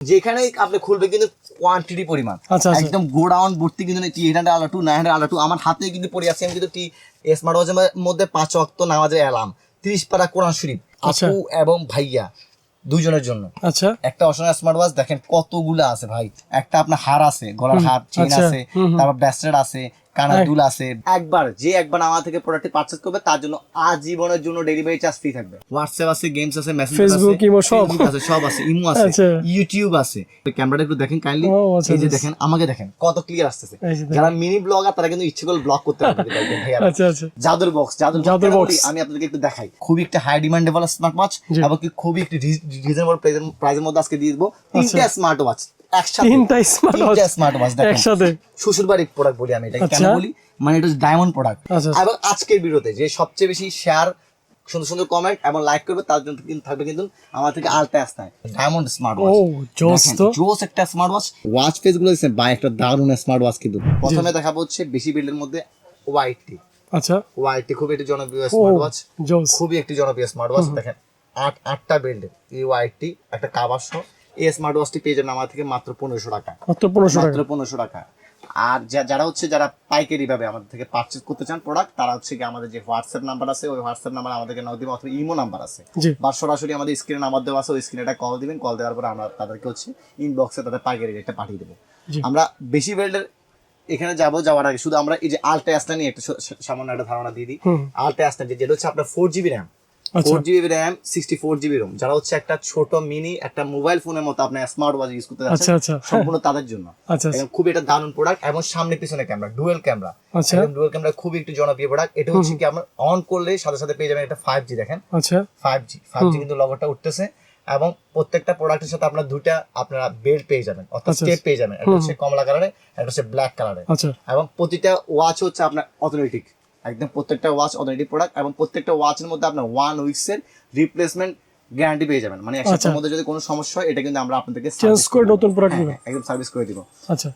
যেখানে আপনি খুলবে কিন্তু কোয়ান্টিটি পরিমাণ। আচ্ছা, আচ্ছা। একদম গোডাউন ভর্তি কিন্তু টি এইট হান্ড্রেড আলা টু নাইন হান্ড্রেড আলা টু আমার হাতে কিন্তু পড়ে আছে আমি কিন্তু টি স্মার্ট ওয়াচের মধ্যে পাঁচ অক্ত নামাজের অ্যালাম তিরিশ পারা কোরআন শরীফ। আচ্ছা। আপু এবং ভাইয়া দুজনের জন্য। আচ্ছা। একটা অসনা স্মার্ট ওয়াচ দেখেন কতগুলো আছে ভাই। একটা আপনার হার আছে গলার হার চেন আছে। তারপর ব্রেসলেট আছে কানের দুল আছে। একবার যে একবার আমার থেকে প্রোডাক্টটি পারচেজ করবে তার জন্য আজীবনের জন্য ডেলিভারি চার্জ ফ্রি থাকবে। হোয়াটসঅ্যাপ আছে গেমস আছে মেসেঞ্জার আছে Facebook, ইমো সব। আছে সব আছে ইমো আছে আচ্ছা। ইউটিউব আছে। ক্যামেরাটা একটু দেখেন কাইন্ডলি আচ্ছা, এই যে আচ্ছা। দেখেন আমাকে দেখেন কত ক্লিয়ার আসতেছে। যারা মিনি ব্লগার তারা কিন্তু ইচ্ছে করে ব্লগ করতে পারবে আচ্ছা আচ্ছা। জাদুর বক্স জাদুর জাদুর বক্স আমি আপনাদেরকে একটু দেখাই। খুবই একটা হাই ডিমান্ডেবল স্মার্ট ওয়াচ। এবং কি খুবই একটি রিজনেবল প্রাইসের মধ্যে আজকে দিয়ে দেবো। তিনটা স্মার্ট ওয়াচ একসাথে। তিনটা smart watch? স্মার্ট ওয়াচ একসাথে। শ্বশুর বাড়ির প্রোডাক্ট বলি আমি এটা কেন। বলি? মানে এটা ডায়মন্ড প্রোডাক্ট। এবং আজকের ভিডিওতে যে সবচেয়ে বেশি শেয়ার সুন্দর সুন্দর কমেন্ট এবং লাইক করবে তার জন্য কিন্তু থাকবে কিন্তু আমার থেকে আলটা আসতে ডায়মন্ড স্মার্ট ওয়াচ জোস তো। জোস একটা স্মার্ট ওয়াচ ওয়াচ ফেসগুলো দিচ্ছে বা একটা দারুণ স্মার্ট ওয়াচ কিন্তু। প্রথমে দেখাবো হচ্ছে বেশি বিল্ডের মধ্যে ওয়াইটি আচ্ছা। ওয়াইটি খুবই একটি জনপ্রিয় স্মার্ট ওয়াচ জোস। খুবই একটি জনপ্রিয় স্মার্ট ওয়াচ দেখেন আট আটটা বিল্ড এই ওয়াইটি একটা কাভার সহ। এই স্মার্ট ওয়াচটি পেয়ে যাবেন আমার থেকে মাত্র পনেরোশো টাকা। মাত্র পনেরোশো মাত্র পনেরোশো টাকা। আর যারা হচ্ছে যারা পাইকারি ভাবে আমাদের থেকে পারচেজ করতে চান প্রোডাক্ট তারা হচ্ছে কি আমাদের যে হোয়াটসঅ্যাপ নাম্বার আছে ওই হোয়াটসঅ্যাপ নাম্বার আমাদেরকে নক দিবেন অথবা ইমো নাম্বার আছে। বা সরাসরি আমাদের স্ক্রিনে নাম্বার দেওয়া আছে ওই স্ক্রিনে একটা কল দিবেন কল দেওয়ার পরে আমরা তাদেরকে হচ্ছে ইনবক্সে তাদের পাইকারি রেটটা পাঠিয়ে দেবো। আমরা বেশি বেল্টের এখানে যাব যাওয়ার আগে শুধু আমরা এই যে আলটা অ্যাসটা নিয়ে একটা সামান্য একটা ধারণা দিয়ে দিই। আলটা অ্যাসটা যেটা হচ্ছে আপনার four GB RAM four GB RAM sixty four GB ROM যারা হচ্ছে একটা ছোট মিনি একটা মোবাইল ফোনের মতো আপনার স্মার্ট ওয়াচ ইউজ করতে আচ্ছা যাচ্ছেন আচ্ছা সম্পূর্ণ তাদের জন্য। আচ্ছা আচ্ছা। খুবই একটা দারুণ প্রোডাক্ট এবং সামনে পিছনে ক্যামেরা ডুয়েল ক্যামেরা আচ্ছা। ডুয়েল ক্যামেরা খুবই একটি জনপ্রিয় প্রোডাক্ট এটা হচ্ছে কি আপনার অন করলে সাথে সাথে পেয়ে যাবেন একটা ফাইভ জি দেখেন। আচ্ছা। ফাইভ জি ফাইভ জি কিন্তু লগোটা উঠতেছে। এবং প্রত্যেকটা প্রোডাক্টের সাথে আপনার দুইটা আপনারা বেল্ট পেয়ে যাবেন অর্থাৎ আচ্ছা, স্টেপ পেয়ে যাবেন। একটা হচ্ছে কমলা কালারে একটা হচ্ছে ব্ল্যাক কালারে আচ্ছা। এবং প্রতিটা ওয়াচ হচ্ছে আপনার অথোমেটিক একদম প্রত্যেকটা ওয়াচ অলরেডি প্রোডাক্ট এবং প্রত্যেকটা ওয়াচের মধ্যে আপনার ওয়ান উইকস এর রিপ্লেসমেন্ট গ্যারান্টি পেয়ে যাবেন। মানে এক আচ্ছা। সপ্তাহের মধ্যে যদি কোনো সমস্যা হয় এটা কিন্তু আমরা আপনাদেরকে চেঞ্জ করে নতুন প্রোডাক্ট হ্যাঁ, হ্যাঁ, একদম সার্ভিস করে দিব। আচ্ছা।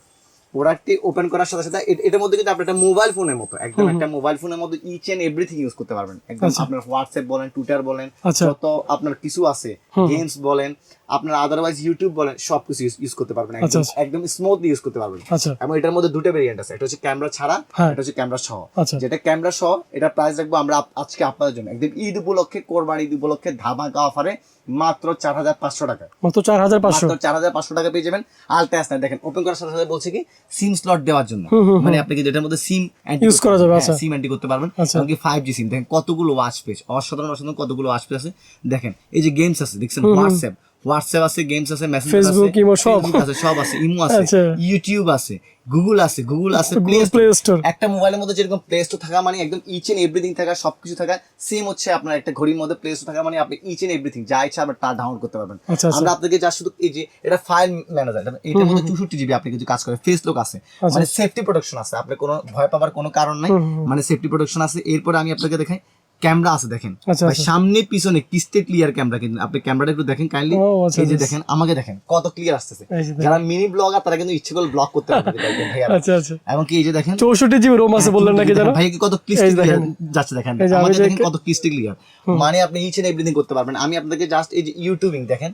প্রোডাক্টটি ওপেন করার সাথে সাথে এটার মধ্যে কিন্তু আপনি একটা মোবাইল ফোনের মতো একদম একটা মোবাইল ফোনের মতো ইচ এন্ড এভরিথিং ইউজ করতে পারবেন। একদম আচ্ছা। আপনার হোয়াটসঅ্যাপ বলেন টুইটার বলেন আচ্ছা। যত আপনার কিছু আছে গেমস বলেন আপনার আদারওয়াইজ ইউটিউব বলেন সবকিছু ইউজ করতে পারবেন আচ্ছা, একদম। আচ্ছা। একদম স্মুথলি ইউজ করতে পারবেন। আচ্ছা। এবং এটার মধ্যে দুটো ভেরিয়েন্ট আছে একটা হচ্ছে ক্যামেরা ছাড়া হ্যাঁ। এটা হচ্ছে ক্যামেরা সহ। আচ্ছা। যেটা ক্যামেরা সহ এটা প্রাইস রাখব আমরা আজকে আপনাদের জন্য। একদম ঈদ উপলক্ষে কোরবানি ঈদ উপলক্ষে ধামাকা অফারে মাত্র চার হাজার পাঁচশো টাকা। মাত্র চার হাজার পাঁচশো? চার হাজার পাঁচশো টাকা পেয়ে যাবেন। আলটা আসনা দেখেন ওপেন করার সাথে সাথে বলছে কি সিম স্লট দেওয়ার জন্য। মানে আপনি এটার মধ্যে সিম Use করা যাবে, আচ্ছা। সিম এন্ট্রি করতে পারবেন। আচ্ছা। এমনকি ফাইভ জি সিম দেখেন কতগুলো ওয়াচ পেজ অসাধারণ অসাধারণ কতগুলো ওয়াচ পেজ আছে। দেখেন এই যে গেমস আছে দেখছেন হোয়াটসঅ্যাপ হোয়াটসঅ্যাপ আছে গেমস আছে মেসেঞ্জার আছে Facebook, ইমো সব। আছে সব আছে ইমো আছে আচ্ছা। ইউটিউব আছে গুগল আছে গুগল আছে প্লে স্টোর একটা মোবাইলের মধ্যে যেরকম প্লে স্টোর থাকা মানে একদম ইচ এন্ড এভরিথিং থাকা সবকিছু থাকা সেম হচ্ছে আপনার একটা ঘড়ির মধ্যে প্লে স্টোর থাকা মানে আপনি ইচ এন্ড এভরিথিং যা ইচ্ছা আপনি তা ডাউনলোড করতে পারবেন আচ্ছা, আচ্ছা। আমরা আপনাকে যা শুধু এই যে এটা ফাইল ম্যানেজার এটার মধ্যে চৌষট্টি জিবি আপনি কিছু কাজ করে ফেস লুক আছে আচ্ছা। মানে সেফটি প্রোটেকশন আছে আপনি কোনো ভয় পাবার কোনো কারণ নাই মানে সেফটি প্রোটেকশন আছে এরপরে আমি আপনাকে দেখাই ক্যামেরা আছে দেখেন। আচ্ছা, আচ্ছা। সামনে পিছনে কিস্তে ক্লিয়ার ক্যামেরা কিন্তু আপনি ক্যামেরাটা একটু দেখেন কাইন্ডলি আচ্ছা, এই যে। দেখেন আমাকে দেখেন কত ক্লিয়ার আসতেছে। যারা মিনি ব্লগার তারা কিন্তু ইচ্ছে করে ব্লগ করতে পারবে আচ্ছা আচ্ছা। এবং কি এই যে দেখেন চৌষট্টি জিবি রোম আছে বললেন নাকি জানো ভাই কত ক্লিয়ার দেখেন। যাচ্ছে দেখেন। এই যে আমি আমাকে দেখেন কত ক্লিস্টি ক্লিয়ার মানে আপনি ইচ এন্ড এভরিথিং করতে পারবেন। আমি আপনাকে জাস্ট এই যে ইউটিউবিং দেখেন।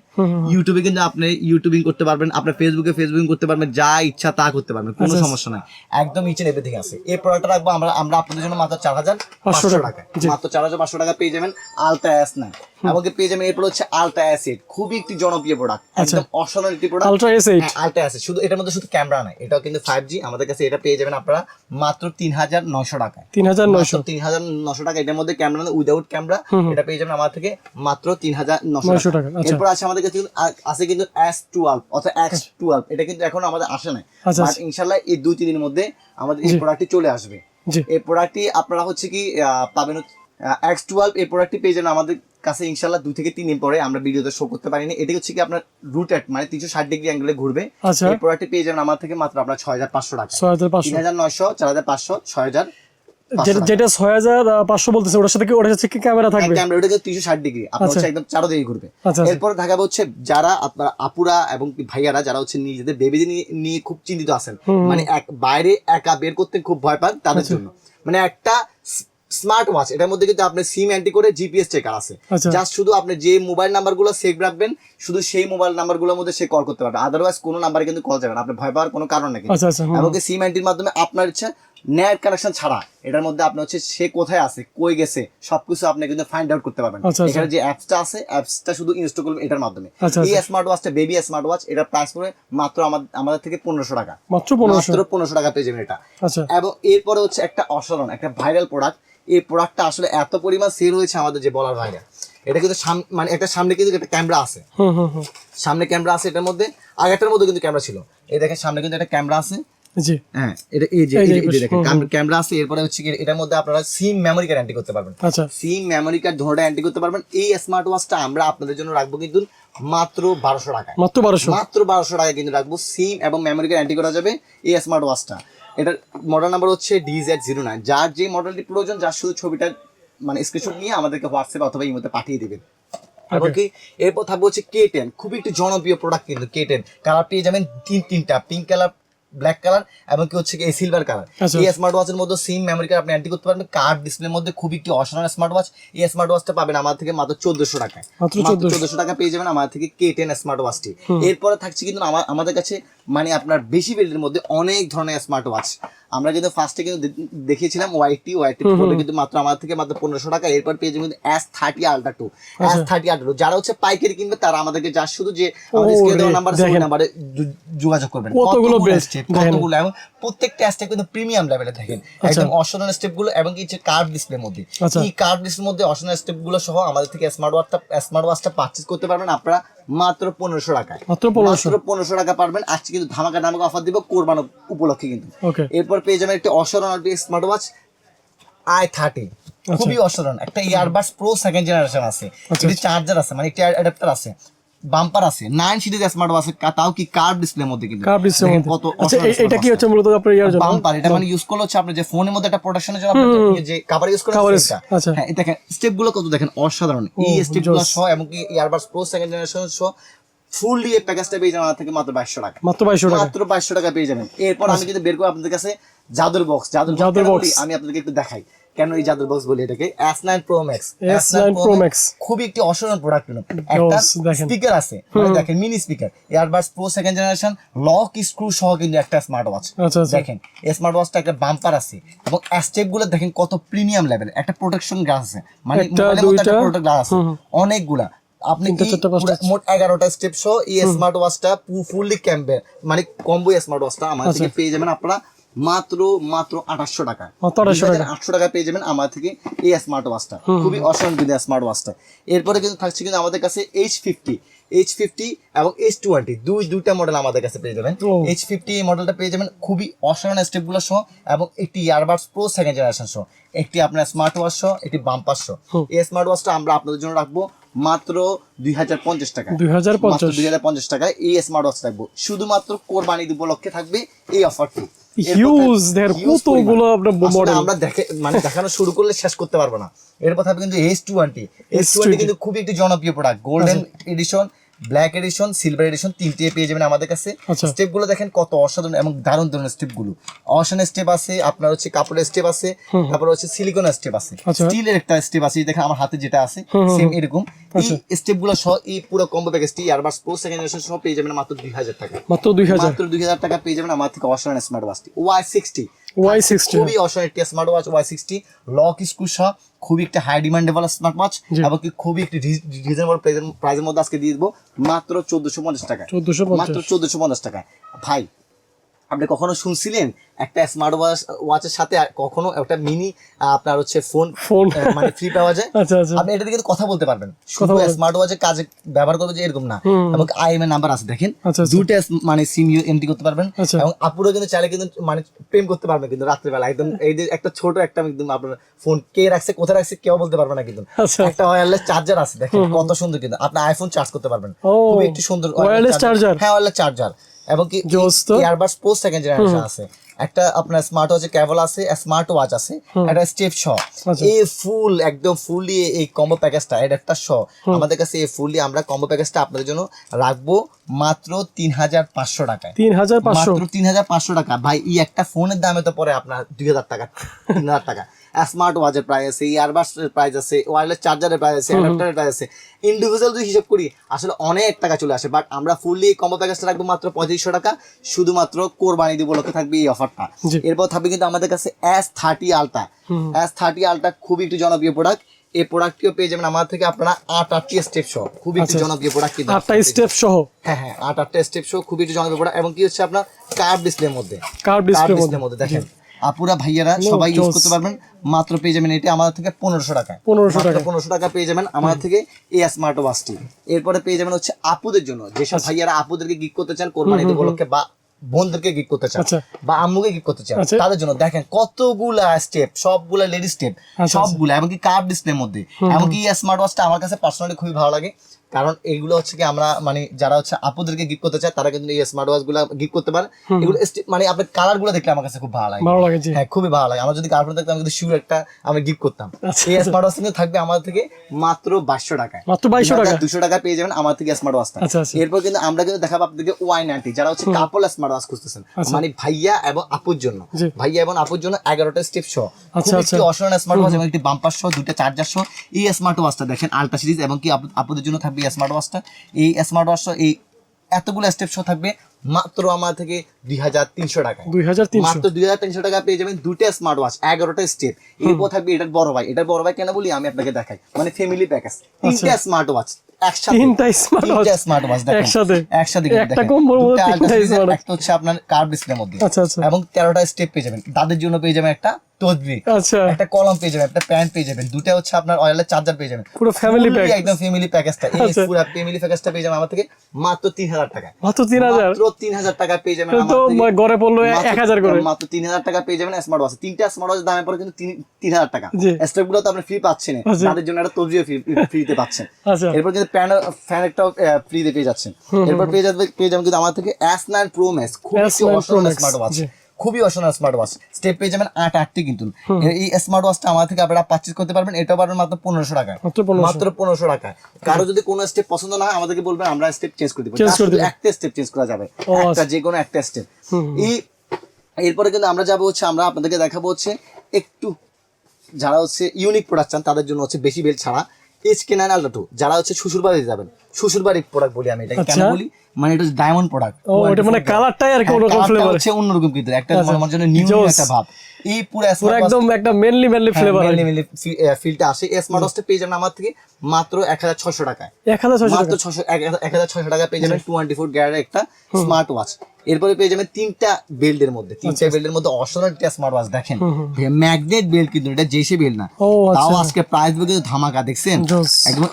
ইউটিউবে কিন্তু আপনি ইউটিউবিং করতে পারবেন আপনার ফেসবুকে ফেসবুকিং করতে পারবেন যা ইচ্ছা তা করতে পারবেন কোনো। সমস্যা নাই। একদম ইচ এন্ড এভরিথিং আছে। এই প্রোডাক্টটা রাখব আমরা আমরা আপনাদের জন্য মাত্র চার হাজার পাঁচশো টাকা। টাকা মাত্র চার হাজার পাঁচশো টাকা পেয়ে যাবেন অ্যাস না আমাকে পেয়ে যাবেন এরপর হচ্ছে অ্যাসিড খুবই একটি জনপ্রিয় প্রোডাক্ট একদম অসাধারণ একটি প্রোডাক্ট আলট্রা আছে শুধু এটার মধ্যে শুধু ক্যামেরা নাই এটাও কিন্তু ফাইভ জি আমাদের কাছে এটা পেয়ে যাবেন আপনারা মাত্র তিন হাজার টাকায়। তিন হাজার নয়শো। তিন হাজার নশো টাকা। এটার মধ্যে ক্যামেরা উইদাউট ক্যামেরা এটা পেয়ে যাবেন আমার থেকে মাত্র তিন হাজার নশো টাকা। আচ্ছা। এরপর আছে আমাদের কাছে কিন্তু আছে কিন্তু এস টুয়েলভ অর্থাৎ এক্স টুয়েলভ এটা কিন্তু এখনও আমাদের আসে নাই। আচ্ছা, ইনশাল্লাহ এই দুই তিন দিনের মধ্যে আমাদের এই প্রোডাক্টটি চলে আসবে। এই প্রোডাক্টটি আপনারা হচ্ছে কি পাবেন এক্স টুয়েলভ এই প্রোডাক্টটি পেয়ে যাবেন আমাদের কাছে ইনশাল্লাহ দুই থেকে তিন দিন পরে। আমরা ভিডিওতে শো করতে পারিনি। এটা হচ্ছে কি আপনার রুটেড মানে তিনশো ষাট ডিগ্রি অ্যাঙ্গেলে ঘুরবে। আচ্ছা। এই প্রোডাক্টটি পেয়ে যাবেন আমার থেকে মাত্র আপনার ছয় হাজার পাঁচশো টাকা। ছয় হাজার পাঁচশো। তিন হাজার নয়শো চার হাজার পাঁচশো ছয় হাজার যেটা ছয় হাজার পাঁচশো বলতেছে ওটার সাথে কি ওটার সাথে কি ক্যামেরা থাকবে? ক্যামেরা ওটা তিনশো ষাট ডিগ্রি আপনার আচ্ছা। হচ্ছে একদম চারো দিকে ঘুরবে। আচ্ছা। এরপর দেখাবো হচ্ছে যারা আপনার আপুরা এবং ভাইয়ারা যারা হচ্ছে নিজেদের বেবি নিয়ে খুব চিন্তিত আছেন। মানে এক বাইরে একা বের করতে খুব ভয় পান তাদের। জন্য। মানে একটা স্মার্ট ওয়াচ এটার মধ্যে কিন্তু আপনি সিম অ্যান্টি করে জিপিএস চেকার আছে। আচ্ছা। জাস্ট শুধু আপনি যে মোবাইল নাম্বারগুলো সেভ রাখবেন শুধু সেই মোবাইল নাম্বারগুলোর মধ্যে সে কল করতে পারবে। আদারওয়াইজ কোনো নাম্বারে কিন্তু কল যাবে না। আপনি ভয় পাওয়ার কোনো কারণ। আচ্ছা আচ্ছা এমনকি সিম অ্যান্টির মাধ্যমে আপনার ইচ্ছা নেট কানেকশন ছাড়া এটার মধ্যে আপনি হচ্ছে সে কোথায় আছে কই গেছে সবকিছু আপনি কিন্তু ফাইন্ড আউট করতে পারবেন। আচ্ছা, আচ্ছা। এখানে যে অ্যাপসটা আছে অ্যাপসটা শুধু ইনস্টল করবেন এটার মাধ্যমে। আচ্ছা, এই আচ্ছা। স্মার্ট ওয়াচটা বেবি স্মার্ট ওয়াচ এটার প্রাইস পড়ে মাত্র আমাদের থেকে পনেরোশো টাকা। মাত্র পনেরোশো। টাকা পেয়ে যাবেন এটা। আচ্ছা। এবং এরপরে হচ্ছে একটা অসাধারণ একটা ভাইরাল প্রোডাক্ট এই প্রোডাক্টটা আসলে এত পরিমাণ সেল হয়েছে আমাদের যে বলার বাইরে এটা কিন্তু মানে একটা সামনে কিন্তু একটা ক্যামেরা আছে। সামনে ক্যামেরা আছে এটার মধ্যে আগেরটার মধ্যে কিন্তু ক্যামেরা ছিল। এই দেখেন সামনে কিন্তু একটা ক্যামেরা আছে। জি। হ্যাঁ এটা এই যে এই যে এই যে- এই যে বেশ, দেখেন হুম, হুম। ক্যামেরা আছে এরপরে হচ্ছে কি এটার মধ্যে আপনারা সিম মেমোরি কার্ড এন্ট্রি করতে পারবেন। আচ্ছা। সিম মেমোরি কার্ড ধরোটা এন্ট্রি করতে পারবেন। এই স্মার্ট ওয়াচটা আমরা আপনাদের জন্য রাখব কিন্তু মাত্র বারোশো মাত্র বারোশো? মাত্র বারোশো টাকা কিন্তু রাখব সিম এবং মেমোরি কার্ড এন্ট্রি করা যাবে এই স্মার্ট ওয়াচটা এটার মডেল নাম্বার হচ্ছে ডিজেড জিরো নাইন যার যে মডেলটি প্রয়োজন যার শুধু ছবিটা মানে স্ক্রিনশট নিয়ে আমাদেরকে হোয়াটসঅ্যাপ অথবা ইমোতে পাঠিয়ে দেবেন। কি এরপর থাকবে হচ্ছে কে টেন খুবই একটি জনপ্রিয় প্রোডাক্ট কিন্তু কে টেন কালার পেয়ে যাবেন তিন তিনটা। পিঙ্ক কালার ব্ল্যাক কালার এবং কি হচ্ছে এই সিলভার কালার আচ্ছা। এই স্মার্ট ওয়াচের মধ্যে সিম মেমোরি কার্ড আপনি অ্যান্টি করতে পারবেন। কার্ড ডিসপ্লের মধ্যে খুবই একটি অসাধারণ স্মার্ট ওয়াচ এই স্মার্ট ওয়াচটা পাবেন আমার থেকে মাত্র চোদ্দশো টাকায়। মাত্র মাত্র 1400 চোদ্দশো টাকা পেয়ে যাবেন আমার থেকে কে টেন স্মার্ট ওয়াচটি এরপরে থাকছে কিন্তু আমা- আমাদের কাছে মানে আপনার বেশি বেল্টের মধ্যে অনেক ধরনের স্মার্ট ওয়াচ আমরা কিন্তু ফার্স্টে কিন্তু দেখিয়েছিলাম ওয়াইটি ওয়াইটি পড়বে কিন্তু মাত্র আমাদের থেকে মাত্র পনেরোশো টাকা। এরপর পেয়ে যাবেন S thirty ultra two S thirty ultra two যারা হচ্ছে পাইকারি কিনবে তারা আমাদেরকে যা শুধু যে আমাদের স্ক্রিনে দেওয়া নাম্বার দেখেন। নাম্বারে যোগাযোগ করবেন। কতগুলো স্টেপ কতগুলো এবং প্রত্যেকটা স্টেপ কিন্তু প্রিমিয়াম লেভেলে দেখেন। একদম অসাধারণ স্টেপগুলো এবং কি কার্ড ডিসপ্লের মধ্যে। আচ্ছা। এই কার্ড ডিসপ্লের মধ্যে অসাধারণ স্টেপগুলো সহ আমাদের থেকে স্মার্ট ওয়াচটা স্মার্ট ওয়াচটা পারচেজ করতে পারবেন। আপনারা মাত্র পনেরোশো টাকায়। মাত্র পনেরোশো। পনেরোশো টাকা পারবেন। আজকে কিন্তু ধামাকা ধামাকা অফার দিব কোরবান উপলক্ষে কিন্তু। এরপর পেয়ে যাবেন একটি অসাধারণ স্মার্ট ওয়াচ আই থার্টি খুবই অসাধারণ। একটা ইয়ারবাস প্রো সেকেন্ড জেনারেশন আছে। আচ্ছা, চার্জার আছে মানে একটি অ্যাডাপ্টার আছে। বাম্পার আছে নাইন সিরিজ স্মার্ট ওয়াচ তাও কি কার্ভ ডিসপ্লের মধ্যে কিন্তু? কার্ভ ডিসপ্লে দেখেন কত আচ্ছা এটা কি হচ্ছে মূলত আপনার ইয়ার জন্য বাম্পার এটা মানে ইউজ করলে হচ্ছে আপনার যে ফোনের মধ্যে একটা প্রোটেকশনের জন্য আপনি যে- কভার ইউজ করেন আচ্ছা। হ্যাঁ দেখেন স্টেপগুলো কত দেখেন অসাধারণ। এই স্টেপগুলো সহ এবং কি ইয়ারবাডস প্রো সেকেন্ড জেনারেশন সহ ফুললি এই প্যাকেজটা পেয়ে যাবেন থেকে মাত্র বাইশশো টাকা। মাত্র বাইশশো টাকা। মাত্র বাইশশো টাকা পেয়ে যাবেন। এরপর আমি কিন্তু বের করে আপনাদের কাছে জাদুর বক্স জাদুর বক্স আমি আপনাদেরকে একটু দেখাই। কেন এই জাদুর বক্স বলি এটাকে? S nine pro max S9 Pro Max। খুবই একটি অসাধারণ প্রোডাক্ট কিন্তু। একটা স্পিকার আছে। মানে দেখেন mini speaker earbuds pro second generation lock screw সহ কিন্তু একটা স্মার্ট ওয়াচ আচ্ছা আচ্ছা। দেখেন স্মার্ট ওয়াচটা একটা বাম্পার আছে এবং স্টেপগুলো দেখেন কত প্রিমিয়াম লেভেল একটা প্রোটেকশন গ্লাস আছে। মানে একটা, প্রোটেক্ট গ্লাস আছে। অনেকগুলা। আপনি পুরা- মোট এগারোটা স্টেপ সহ এই স্মার্ট ওয়াচটা ফুললি ক্যাম্পে মানে কম্বো স্মার্ট ওয়াচটা আমার আচ্ছা। থেকে পেয়ে যাবেন আপনারা। মাত্র মাত্র আঠাশশো টাকা। মাত্র 800 টাকা। আটশো টাকা পেয়ে যাবেন আমার থেকে এই স্মার্ট ওয়াচটা খুবই অসাধারণ কিন্তু স্মার্ট ওয়াচটা এরপরে কিন্তু থাকছে কিন্তু আমাদের কাছে এইচ ফিফটি এইচ ফিফটি এবং এইচ টোয়েন্টি দুই দুইটা মডেল আমাদের কাছে পেয়ে যাবেন। এইচ ফিফটি এই মডেলটা পেয়ে যাবেন খুবই অসাধারণ স্টেপগুলো সহ এবং একটি ইয়ারবাডস প্রো সেকেন্ড জেনারেশন সহ। একটি আপনার স্মার্ট ওয়াচ সহ একটি বাম্পার সহ। এই স্মার্ট ওয়াচটা আমরা আপনাদের জন্য রাখব মাত্র দুই হাজার পঞ্চাশ টাকা 2050 মাত্র দুই হাজার পঞ্চাশ টাকায় এই স্মার্ট ওয়াচ রাখব। শুধুমাত্র কোরবানি উপলক্ষে থাকবে এই অফারটি হিউজ দেখেন কতগুলো আপনার মডেল আমরা দেখে মানে দেখানো শুরু করলে শেষ করতে পারব না। এরপর থাকবে কিন্তু এইচ টোয়েন্টি এইচ টোয়েন্টি কিন্তু খুবই একটি জনপ্রিয় product golden edition black edition silver edition তিনটে পেয়ে যাবেন আমাদের কাছে। আচ্ছা। স্টেপগুলো দেখেন কত অসাধারণ এবং দারুণ দারুণ স্টেপগুলো অসাধারণ স্টেপ আছে আপনার হচ্ছে কাপড়ের স্টেপ আছে তারপর হচ্ছে সিলিকনের স্টেপ আছে। আচ্ছা। স্টিলের একটা স্টেপ আছে দেখেন আমার হাতে যেটা আছে সেম এরকম। এই আচ্ছা। স্টেপগুলো সহ এই পুরো কম্বো প্যাকেজটি ইয়ারবাস প্রো সেকেন্ড জেনারেশন সহ পেয়ে যাবেন মাত্র দুই হাজার টাকা। মাত্র দুই হাজার। মাত্র দুই হাজার টাকা পেয়ে যাবেন আমার থেকে অসাধারণ স্মার্ট ওয়াচটি ওয়াই সিক্সটি ওয়াই সিক্সটি খুবই অসহায় একটি smart watch Y sixty lock screw সহ খুবই একটা হাই ডিমান্ডেবল স্মার্ট ওয়াচ। এবং খুবই একটি রিজনেবল প্রাইসের মধ্যে আজকে দিয়ে দেবো মাত্র চোদ্দশো পঞ্চাশ টাকা চোদ্দশো মাত্র চোদ্দশো পঞ্চাশ টাকা ভাই আপনি কখনো শুনছিলেন? একটা স্মার্ট ওয়াচ ওয়াচের সাথে কখনো একটা মিনি আপনার হচ্ছে ফোন ফোন মানে ফ্রি পাওয়া যায়? আচ্ছা আচ্ছা। আপনি এটা দিয়ে কিন্তু কথা বলতে পারবেন। শুধু স্মার্ট ওয়াচের কাজে ব্যবহার করবে যে এরকম না। এবং আইএমএ নাম্বার আছে দেখেন। আচ্ছা, আচ্ছা। মানে সিম এন্ট্রি করতে পারবেন। এবং আপুরও কিন্তু চাইলে কিন্তু মানে প্রেম করতে পারবে কিন্তু রাত্রিবেলা। একদম এই যে একটা ছোট একটা একদম আপনার ফোন কে রাখছে কোথায় রাখছে কেউ বলতে পারবে না কিন্তু। একটা ওয়্যারলেস চার্জার আছে দেখেন। কত সুন্দর কিন্তু। আপনি আইফোন চার্জ করতে পারবেন। ও, খুবই একটি সুন্দর wireless charger? হ্যাঁ ওয়্যারলেস চার্জার এবং কি। ইয়ারবাডস প্রো সেকেন্ড জেনারেশন আছে। একটা আপনার স্মার্ট ওয়াচে কেবল আছে স্মার্ট ওয়াচ আছে। একটা স্টেপ শ আচ্ছা। এই ফুল একদম ফুললি এই কম্বো প্যাকেজটা এটা একটা শ আমাদের কাছে এই ফুললি আমরা কম্বো প্যাকেজটা আপনাদের জন্য রাখব মাত্র তিন হাজার পাঁচশো টাকায়। তিন হাজার পাঁচশো? মাত্র তিন হাজার পাঁচশো টাকা। ভাই এই একটা ফোনের দামে তো পরে আপনার দুই হাজার টাকা তিন হাজার টাকা। স্মার্ট ওয়াচের প্রাইস আছে ইয়ারবাডসের প্রাইস আছে ওয়্যারলেস চার্জারের প্রাইস আছে অ্যাডাপ্টারের প্রাইস আছে। ইন্ডিভিজুয়াল যদি হিসাব করি আসলে অনেক টাকা চলে আসে বাট আমরা ফুললি কম্বো প্যাকেজটা রাখব মাত্র পঁয়ত্রিশশো টাকা শুধুমাত্র কোরবানি দিব লোকে থাকবে এই অফারটা এরপর থাকবে কিন্তু আমাদের কাছে S thirty ultra S thirty ultra খুবই একটু জনপ্রিয় প্রোডাক্ট এই প্রোডাক্টটিও পেয়ে যাবেন আমার থেকে আপনারা আট আটটি স্টেপ সহ খুবই একটু আচ্ছা। জনপ্রিয় প্রোডাক্ট কিন্তু আটটা স্টেপ সহ? হ্যাঁ হ্যাঁ আট আটটা স্টেপ সহ খুবই একটু জনপ্রিয় প্রোডাক্ট এবং কি হচ্ছে আপনার? কার্ভ ডিসপ্লের মধ্যে। কার্ভ ডিসপ্লের মধ্যে। দেখেন। আপুরা ভাইয়ারা সবাই ইউজ করতে পারবেন মাত্র পেয়ে যাবেন এটা আমাদের থেকে পনেরোশো টাকায় 1500 টাকায়। পনেরোশো টাকা পেয়ে যাবেন আমাদের থেকে এই স্মার্ট ওয়াচটি এরপরে পেয়ে যাবেন হচ্ছে আপুদের জন্য যেসব আচ্ছা। ভাইয়ারা আপুদেরকে গিক করতে চান কোরবানি উপলক্ষে বা বোনদেরকে গিক করতে চান আচ্ছা। বা আম্মুকে গিক করতে চান আচ্ছা। তাদের জন্য দেখেন কতগুলা স্টেপ সবগুলা লেডি স্টেপ। সবগুলা এমনকি কার্ভ ডিসপ্লের মধ্যে এমনকি এই স্মার্ট ওয়াচটা আমার কাছে পার্সোনালি খুবই ভালো লাগে কারণ এগুলো হচ্ছে কি আমরা মানে যারা হচ্ছে আপুদেরকে গিফট করতে চায় তারা কিন্তু এই স্মার্ট ওয়াচগুলা গিফট করতে পারে। এগুলো মানে আপনার কালারগুলো দেখলে আমার কাছে খুব ভালো লাগে। ভালো লাগে হ্যাঁ খুবই ভালো লাগে। আমার যদি গার্লফ্রেন্ড থাকতো আমি কিন্তু শিওর একটা আমি গিফট করতাম। আচ্ছা। এই স্মার্ট ওয়াচ কিন্তু থাকবে আমার থেকে মাত্র বাইশশো টাকায়। মাত্র 2200 টাকা? দুশো টাকা পেয়ে যাবেন আমার থেকে স্মার্ট ওয়াচটা আচ্ছা, আচ্ছা। এরপর কিন্তু আমরা কিন্তু দেখাবো আপনাদেরকে ওয়াই নাইনটি যারা হচ্ছে কাপল স্মার্ট ওয়াচ খুঁজতেছেন মানে ভাইয়া এবং আপুর জন্য। ভাইয়া এবং আপুর জন্য এগারোটা স্টেপ সহ। একটি অসাধারণ স্মার্ট ওয়াচ এবং একটি বাম্পার সহ দুটো চার্জার সহ এই স্মার্ট ওয়াচটা দেখেন আলট্রা সিরিজ এবং কি আপুদের জন্য থাকবে এই স্মার্ট ওয়াচটা এই স্মার্ট ওয়াচটা এই এতগুলো স্টেপ সহ থাকবে মাত্র আমার থেকে দুই হাজার তিনশো টাকায়। দুই হাজার মাত্র দুই হাজার তিনশো টাকা পেয়ে যাবেন দুটো স্মার্ট ওয়াচ এগারোটা স্টেপ এরপর থাকবে এটার বড় ভাই। এটার বড় ভাই কেন বলি? আমি আপনাকে দেখাই। মানে ফ্যামিলি প্যাকেজ তিনটা স্মার্ট ওয়াচ একসাথে। তিনটা? স্মার্ট ওয়াচ একসাথে? একসাথে একটা কম্বোর মধ্যে তিনটা watch? একটা হচ্ছে আপনার কার্ভ ডিসপ্লের মধ্যে। আচ্ছা আচ্ছা। এবং তেরোটা স্টেপ পেয়ে যাবেন। তাদের জন্য পেয়ে যাবেন একটা তসবি আচ্ছা। একটা কলম পেয়ে যাবেন একটা প্যান্ট পেয়ে যাবেন দুটো হচ্ছে আপনার অয়েলের চার্জার পেয়ে যাবেন। পুরো Fully pack। একদম ফ্যামিলি প্যাকেজটা এই। পুরো ফ্যামিলি প্যাকেজটা পেয়ে যাবেন আমার থেকে মাত্র তিন হাজার টাকা মাত্র তিন হাজার মাত্র তিন হাজার টাকা পেয়ে যাবেন তো। গড়ে পড়ল মাত্র- এক হাজার করে। মাত্র তিন হাজার টাকা পেয়ে যাবেন স্মার্ট ওয়াচ তিনটা স্মার্ট ওয়াচ দামে পড়ে কিন্তু তিন তিন হাজার টাকা। জি। স্টেপগুলো তো আপনি ফ্রি পাচ্ছেন আচ্ছা। তাদের জন্য একটা তবজিও ফ্রিতে পাচ্ছেন। আচ্ছা। এরপর কিন্তু প্যান ফ্যান একটাও ফ্রিতে পেয়ে যাচ্ছেন। এরপর পেয়ে যাবে পেয়ে যাবেন কিন্তু আমার থেকে এস নাইন প্রো ম্যাক্স খুবই S9 Pro অসাধারণ স্মার্ট ওয়াচ। খুবই অসাধারণ স্মার্ট ওয়াচ স্টেপ পেয়ে যাবেন আট আটটি কিন্তু। এই স্মার্ট ওয়াচটা আমার থেকে আপনারা পারচেজ করতে পারবেন এটা পারবেন মাত্র পনেরোশো টাকা মাত্র পনেরোশো। টাকা কারও যদি কোনো স্টেপ পছন্দ না হয় আমাদেরকে বলবেন আমরা স্টেপ চেঞ্জ করে দিব। একটা স্টেপ চেঞ্জ করা যাবে। একটা আচ্ছা। যে কোনো একটা স্টেপ এই এরপরে কিন্তু আমরা যাব হচ্ছে আমরা আপনাদেরকে দেখাবো হচ্ছে একটু যারা হচ্ছে ইউনিক প্রোডাক্ট চান তাদের জন্য হচ্ছে বেশি বেল ছাড়া। H K nine ultra two যারা হচ্ছে শ্বশুর বাড়িতে যাবেন শ্বশুর বাড়ির প্রোডাক্ট বলি আমি এটা কেন আচ্ছা। বলি? মানে এটা ডায়মন্ড প্রোডাক্ট ও মানে কালারটাই আর কি অন্যরকম ফ্লেভার হচ্ছে অন্যরকম কিন্তু। একটা আচ্ছা। আমার জন্য নিউ একটা ভাব। এই পুরো একদম একটা মেনলি মেনলি ফ্লেভার ফিলটা আসে। স্মার্ট ওয়াচটা পেয়ে যাবেন আমার থেকে মাত্র এক হাজার ছশো টাকায়। এক হাজার ছয়শো মাত্র ছশো এক হাজার ছশো টাকা পেয়ে যাবেন টোয়েন্টি ফোর একটা স্মার্ট ওয়াচ এরপরে পেয়ে যাবেন তিনটা বেল্টের মধ্যে। তিনটা আচ্ছা। বেল্টের মধ্যে অসাধারণ একটা স্মার্ট ওয়াচ দেখেন। ম্যাগনেট বেল্ট কিন্তু এটা জেসে বেল্ট না। তাও আচ্ছা। আজকে প্রাইস বলে ধামাকা দেখছেন? একদম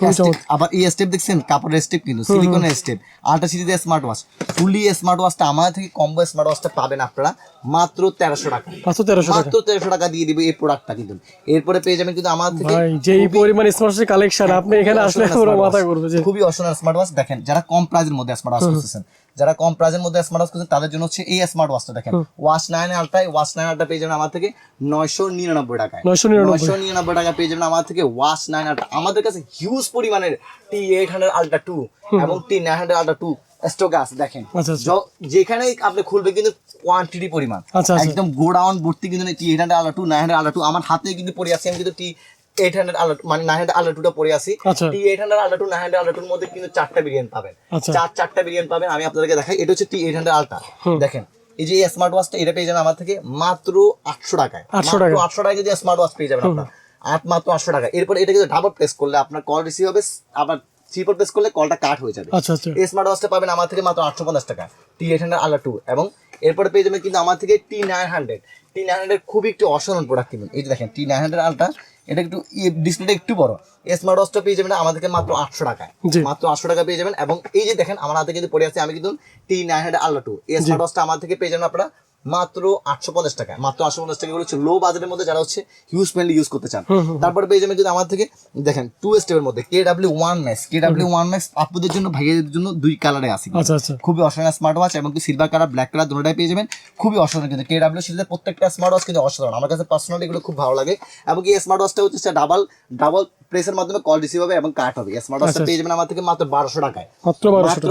আবার এই স্টেপ দেখছেন? কাপড়ের স্টেপ কিন্তু সিলিকনের স্টেপ আল্ট্রা সিরিজের স্মার্ট ওয়াচ ফুলি স্মার্ট ওয়াচটা আমাদের থেকে কম্বো স্মার্ট ওয়াচটা পাবেন আপনারা মাত্র তেরোশো টাকা। মাত্র তেরোশো মাত্র তেরোশো টাকা দিয়ে দিবে এই প্রোডাক্টটা কিন্তু। এরপরে পেয়ে যাবেন কিন্তু আমার থেকে ভাই যেই পরিমাণ স্মার্ট কালেকশন আপনি এখানে আসলে পুরো মাথা করবে যে খুবই অসাধারণ স্মার্ট ওয়াচ দেখেন যারা কম প্রাইজের মধ্যে স্মার্ট ওয়াচ খুঁজতেছেন যারা কম প্রাইজের মধ্যে স্মার্ট ওয়াচ খুঁজছেন তাদের জন্য হচ্ছে এই স্মার্ট ওয়াচটা দেখেন। ওয়াচ নাইন আলট্রাই ওয়াচ নাইন আলট্রা পেয়ে যাবেন আমার থেকে নয়শো নিরানব্বই টাকায়। 999 নয়শো নিরানব্বই টাকা পেয়ে যাবেন আমার থেকে ওয়াচ নাইন আলট্রা আমাদের কাছে হিউজ পরিমাণের T eight hundred ultra two এবং T nine hundred two stock আছে দেখেন। আচ্ছা আচ্ছা। য- যেখানেই আপনি খুলবে কিন্তু কোয়ান্টিটি পরিমাণ। আচ্ছা। একদম গোডাউন ভর্তি কিন্তু টি এইট হান্ড্রেড আলা টু নাইন হান্ড্রেড আলা টু আমার হাতে কিন্তু পড়ে আছে আমি কিন্তু টি এইট হান্ড্রেড আলা মানে নাইন হান্ড্রেড আলা টুটা পড়ে আছি। টি এইট হান্ড্রেড আলা টু নাইন হান্ড্রেড আলা টুর মধ্যে কিন্তু চারটা পাবেন। চার চারটা পাবেন। আমি আপনাদেরকে দেখাই এটা হচ্ছে টি এইট হান্ড্রেড আলটা দেখেন এই যে স্মার্ট ওয়াচটা এটা পেয়ে যাবেন আমার থেকে মাত্র আটশো টাকায়। 800 আটশো টাকা যদি স্মার্ট ওয়াচ পেয়ে যাবেন আপনার। আট মাত্র আটশো টাকা এরপর এটা কিন্তু ডাবল প্রেস করলে আপনার কল রিসিভ হবে আবার ট্রিপল প্রেস করলে কলটা কাট হয়ে যাবে। আচ্ছা আচ্ছা। এই স্মার্ট ওয়াচটা পাবেন আমার থেকে মাত্র আটশো পঞ্চাশ টাকা। টি এইট হান্ড্রেড আলা টু এবং এরপরে পেয়ে যাবেন কিন্তু আমার থেকে T nine hundred T nine hundred খুবই একটু অসাধারণ প্রোডাক্ট কিনুন এই যে দেখেন টি নাইন হান্ড্রেড আলটা এটা একটু ডিসপ্লেটা একটু বড়। স্মার্ট ওয়াচটা পেয়ে যাবেন আমাদেরকে মাত্র আটশো টাকায়। মাত্র আটশো টাকা পেয়ে যাবেন এবং এই যে দেখেন আমার হাতে কিন্তু পড়ে আছে আমি কিন্তু T nine hundred ultra two smart ওয়াচটা আমার থেকে পেয়ে যাবেন আপনারা মাত্র আটশো পঞ্চাশ টাকা। মাত্র আটশো পঞ্চাশ টাকা হচ্ছে লো বাজেটের মধ্যে যারা হচ্ছে ইউজ ফ্রেন্ডলি ইউজ করতে চান। তারপরে পেয়ে যাবেন কিন্তু আমার থেকে দেখেন টু স্টেপের মধ্যে K W one max K W one max আপুদের জন্য ভাইয়ের জন্য দুই কালারে আছে। আচ্ছা আচ্ছা। খুবই অসাধারণ স্মার্ট ওয়াচ এবং সিলভার কালার ব্ল্যাক কালার দুটোটাই পেয়ে যাবেন। খুবই অসাধারণ কিন্তু কে ডাব্লিউ সিরিজের প্রত্যেকটা স্মার্ট ওয়াচ কিন্তু অসাধারণ। আমার কাছে পার্সোনালি এগুলো খুব ভালো লাগে। এবং এই স্মার্ট ওয়াচটা হচ্ছে ডাবল ডাবল প্রেসের মাধ্যমে কল রিসিভ হবে এবং কাট হবে। স্মার্ট ওয়াচটা পেয়ে যাবেন আমার থেকে মাত্র বারোশো টাকায়। মাত্র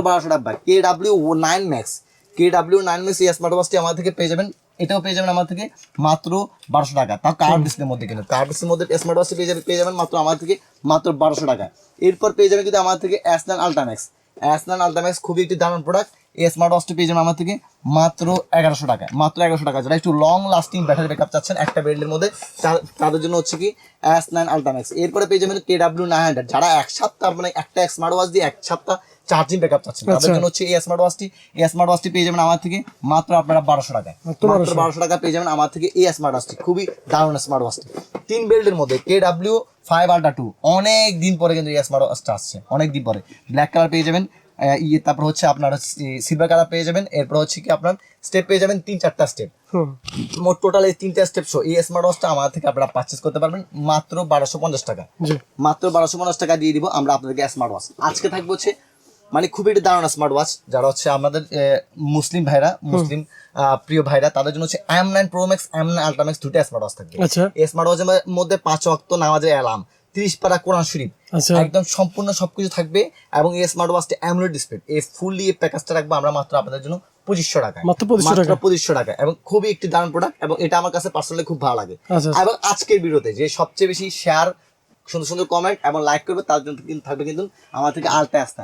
বারোশো টাকা। K W nine max K W nine max এই স্মার্ট ওয়াচটি আমার থেকে পেয়ে যাবেন। এটাও পেয়ে যাবেন আমার থেকে মাত্র বারোশো টাকা। তাও কার্ড ডিসপ্লের মধ্যে কিন্তু। কার্ড ডিসপ্লের মধ্যে স্মার্ট ওয়াচটি পেয়ে যাবেন পেয়ে যাবেন মাত্র আমার থেকে মাত্র বারোশো টাকা। এরপর পেয়ে যাবেন কিন্তু আমার থেকে অ্যাসনাল আলটাম্যাক্স অ্যাসনাল আলটাম্যাক্স খুবই একটি দারুণ প্রোডাক্ট এই স্মার্ট ওয়াচটি পেয়ে যাবেন আমার থেকে মাত্র এগারোশো টাকা। মাত্র এগারোশো টাকা। যারা একটু লং লাস্টিং ব্যাটারি ব্যাকআপ চাচ্ছেন একটা বেল্টের মধ্যে তাদের জন্য হচ্ছে কি এস নাইন আলটাম্যাক্স এরপরে পেয়ে যাবেন কে ডাব্লিউ নাইন হান্ড্রেড যারা এক সপ্তাহ মানে একটা স্মার্ট ওয়াচ দিয়ে এক সপ্তাহ চার্জিং ব্যাকআপ চাচ্ছেন। তাদের আচ্ছা। জন্য হচ্ছে এই স্মার্ট ওয়াচটি এই স্মার্ট ওয়াচটি পেয়ে যাবেন আমার থেকে মাত্র আপনারা বারোশো টাকায়। মাত্র মাত্র 1200 বারোশো টাকা পেয়ে যাবেন আমার থেকে এই স্মার্ট ওয়াচটি খুবই দারুণ স্মার্ট ওয়াচটি তিন বেল্টের মধ্যে K W five ultra two. অনেক দিন পরে কিন্তু এই স্মার্ট ওয়াচটা আসছে। অনেক দিন পরে। ব্ল্যাক কালার পেয়ে যাবেন। ইয়ে তারপর হচ্ছে আপনার সিলভার কালার পেয়ে যাবেন। এরপর হচ্ছে কি আপনার স্টেপ পেয়ে যাবেন তিন চারটা স্টেপ মোট টোটাল এই তিনটা স্টেপ শো এই স্মার্ট ওয়াচটা আমার থেকে আপনারা পারচেস করতে পারবেন মাত্র বারোশো পঞ্চাশ টাকা। জি। মাত্র বারোশো পঞ্চাশ টাকা দিয়ে দিব আমরা আপনাদেরকে স্মার্ট ওয়াচ আজকে থাকব হচ্ছে মানে খুবই একটি দারুণ স্মার্ট ওয়াচ যারা হচ্ছে আমাদের মুসলিম ভাইরা মুসলিম প্রিয় ভাইরা তাদের জন্য হচ্ছে M nine pro max M nine ultra max দুটো স্মার্ট ওয়াচ থাকবে আচ্ছা। এই স্মার্ট ওয়াচের মধ্যে পাঁচ অক্ত নামাজের অ্যালার্ম তিরিশ পারা কোরআন শরীফ আচ্ছা। একদম সম্পূর্ণ সবকিছু থাকবে এবং এই স্মার্ট ওয়াচটা অ্যামুলেট ডিসপ্লে এই ফুললি এই প্যাকেজটা রাখব আমরা মাত্র আপনাদের জন্য পঁচিশশো টাকা মাত্র পঁচিশশো টাকা এবং খুবই একটি দারুণ প্রোডাক্ট এবং এটা আমার কাছে পার্সোনালি খুব ভালো লাগে। আচ্ছা এবং আজকের ভিডিওতে যে সবচেয়ে বেশি শেয়ার সুন্দর সুন্দর কমেন্ট এবং লাইক করবে তার জন্য কিন্তু থাকবে কিন্তু আমার থেকে আলটা আসতে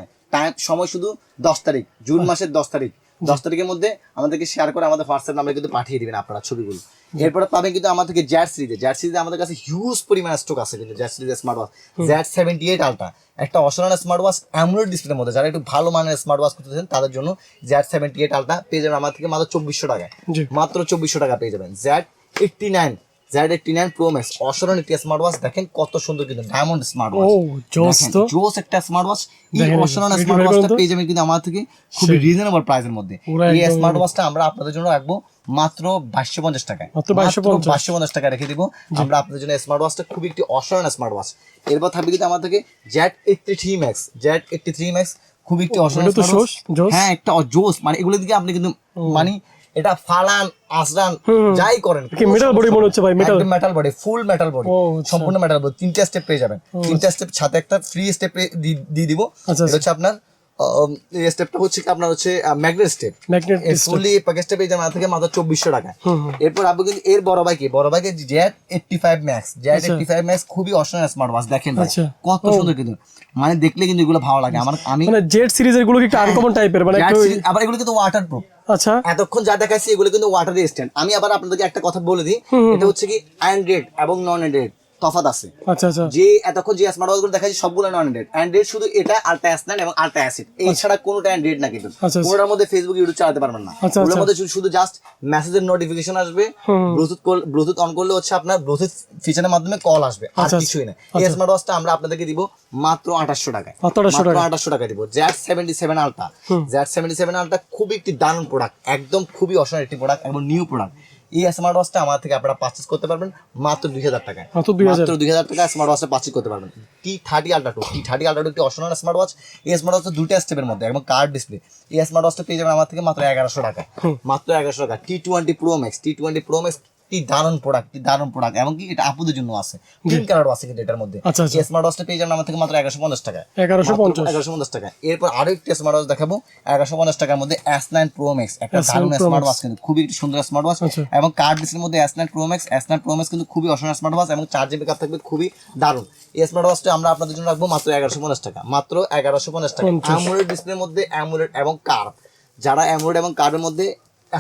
সময় শুধু দশ তারিখ জুন মাসের দশ তারিখ। দশ তারিখের মধ্যে আমাদেরকে শেয়ার করে আমাদের হোয়াটসঅ্যাপ নাম্বারে কিন্তু পাঠিয়ে দিবেন আপনারা ছবিগুলো। এরপরে পাবেন কিন্তু আমার থেকে জ্যাট সিরিজে জ্যাট সিরিজে আমাদের কাছে হিউজ পরিমাণ স্টক আছে কিন্তু জ্যাট সিরিজের smart watch Z seventy eight ultra একটা অসাধারণ স্মার্ট ওয়াচ অ্যামুলেট ডিসপ্লের মধ্যে। যারা একটু ভালো মানের স্মার্ট ওয়াচ করতেছেন তাদের জন্য জ্যাট সেভেন্টি এইট আলটা পেয়ে যাবেন আমার থেকে মাত্র চব্বিশশো টাকায়। মাত্র চব্বিশশো টাকা পেয়ে যাবেন। Z eighty nine Z eighty nine pro max অসাধারণ একটি স্মার্ট ওয়াচ দেখেন কত সুন্দর কিন্তু ডায়মন্ড স্মার্ট ওয়াচ জোস একটা স্মার্ট ওয়াচ এই অসাধারণ স্মার্ট ওয়াচটা পেয়ে যাবেন কিন্তু আমার থেকে খুবই রিজনেবল প্রাইসের মধ্যে। এই স্মার্ট ওয়াচটা আমরা আপনাদের জন্য রাখব মাত্র বাইশশো পঞ্চাশ টাকায়। মাত্র বাইশশো পঞ্চাশ। টাকা রেখে দিব। আমরা আপনাদের জন্য স্মার্ট ওয়াচটা খুবই একটি অসাধারণ স্মার্ট ওয়াচ এরপর থাকবে কিন্তু আমার থেকে Z eighty three max Z eighty three max খুবই একটি অসাধারণ। হ্যাঁ একটা জোস। মানে এগুলো দিকে আপনি কিন্তু মানে এটা ফালান আসরান যাই করেন কি মেটাল বডি মনে হচ্ছে ভাই, metal metal body full metal body আচ্ছা। সম্পূর্ণ মেটাল বডি তিনটা স্টেপ পেয়ে যাবেন। তিনটা স্টেপ সাথে একটা ফ্রি স্টেপ দিয়ে দিব। আচ্ছা, এটা হচ্ছে আপনার এই স্টেপটা হচ্ছে কি আপনার হচ্ছে ম্যাগনেট স্টেপ ম্যাগনেট ফুললি প্যাকেজটা পেয়ে যাবেন আমার থেকে মাত্র চব্বিশশো টাকা। এরপর আপনি কিন্তু এর বড় ভাই কি? বড় ভাইকে Z eighty five max Z. Eighty five max খুবই অসাধারণ স্মার্ট ওয়াচ দেখেন আচ্ছা। কত সুন্দর কিন্তু। মানে দেখলে কিন্তু এগুলো ভালো লাগে। আমার আমি মানে জেড সিরিজেরগুলো একটু আনকমন টাইপের মানে আবার এগুলো কিন্তু ওয়াটার প্রুফ আচ্ছা। এতক্ষণ যা দেখাচ্ছি এগুলো কিন্তু ওয়াটার রেজিস্ট্যান্ট আমি আবার আপনাদেরকে একটা কথা বলে দিই। এটা হচ্ছে কি অ্যান্ড্রয়েড এবং নন অ্যান্ড্রয়েড তফাৎ আছে। আচ্ছা আচ্ছা। যে এতক্ষণ যে স্মার্ট ওয়াচগুলো দেখাচ্ছি সবগুলো নন অ্যান্ড্রয়েড অ্যান্ড্রয়েড শুধু এটা আলট্রা অ্যাসনান এবং আলট্রা অ্যাসিড এছাড়া কোনোটা অ্যান্ড্রয়েড না কিন্তু। আচ্ছা, আচ্ছা। কোনোটার মধ্যে ফেসবুক ইউটিউব চালাতে পারবেন না। আচ্ছা, ওগুলোর আচ্ছা। মধ্যে শুধু- শুধু জাস্ট মেসেজের নোটিফিকেশন আসবে। ব্লুটুথ ব্লুটুথ অন করলে হচ্ছে আপনার ব্লুটুথ ফিচারের মাধ্যমে কল আসবে। আর আচ্ছা, কিছুই না। এই স্মার্ট ওয়াচটা আমরা আপনাদেরকে দিব মাত্র আঠাশশো টাকায়। মাত্র 2800 টাকা। আঠাশশো টাকা দিব। Z seventy seven ultra Z seventy seven ultra খুবই একটি দারুণ প্রোডাক্ট একদম খুবই অসাধারণ একটি প্রোডাক্ট এবং নিউ প্রোডাক্ট এই স্মার্ট ওয়াচটা আমার থেকে আপনারা পারচেস করতে পারবেন মাত্র দুই হাজার টাকায়। মাত্র 2000 মাত্র দুই হাজার টাকা স্মার্ট ওয়াচটা পারচেস করতে পারবেন। T thirty ultra two T thirty ultra two একটি অসাধারণ স্মার্ট ওয়াচ এই স্মার্ট ওয়াচটা দুইটা স্টেপের মধ্যে এবং কার্ড ডিসপ্লে এই স্মার্ট ওয়াচটা পেয়ে যাবেন আমার থেকে মাত্র এগারোশো টাকা মাত্র এগারোশো টাকা T twenty pro max T twenty pro max কি দারুণ প্রোডাক্ট কি দারুণ প্রোডাক্ট এবং কি এটা আপুদের জন্য আছে। তিন কালারও আছে কিন্তু এটার মধ্যে। আচ্ছা, আচ্ছা। এই স্মার্ট ওয়াচটা পেয়ে যাবেন আমার থেকে মাত্র এগারোশো পঞ্চাশ টাকা। এগারোশো পঞ্চাশ। এগারোশো পঞ্চাশ টাকা। এরপর আরও একটি স্মার্ট ওয়াচ দেখাবো। এগারোশো পঞ্চাশ টাকার মধ্যে এস নাইন প্রো ম্যাক্স একটা দারুণ স্মার্ট ওয়াচ কিন্তু খুবই একটি সুন্দর স্মার্ট ওয়াচ আচ্ছা। এবং কার্ড ডিসের মধ্যে S nine pro max S nine pro max কিন্তু খুবই অসাধারণ স্মার্ট ওয়াচ এবং চার্জে ব্যাকআপ থাকবে খুবই দারুণ। এই স্মার্ট ওয়াচটা আমরা আপনাদের জন্য রাখব মাত্র এগারোশো পঞ্চাশ টাকা। মাত্র এগারোশো পঞ্চাশ টাকা। অ্যামুলেট ডিসপ্লের মধ্যে অ্যামুলেট এবং কার যারা অ্যামুলেট এবং কার্ডের মধ্যে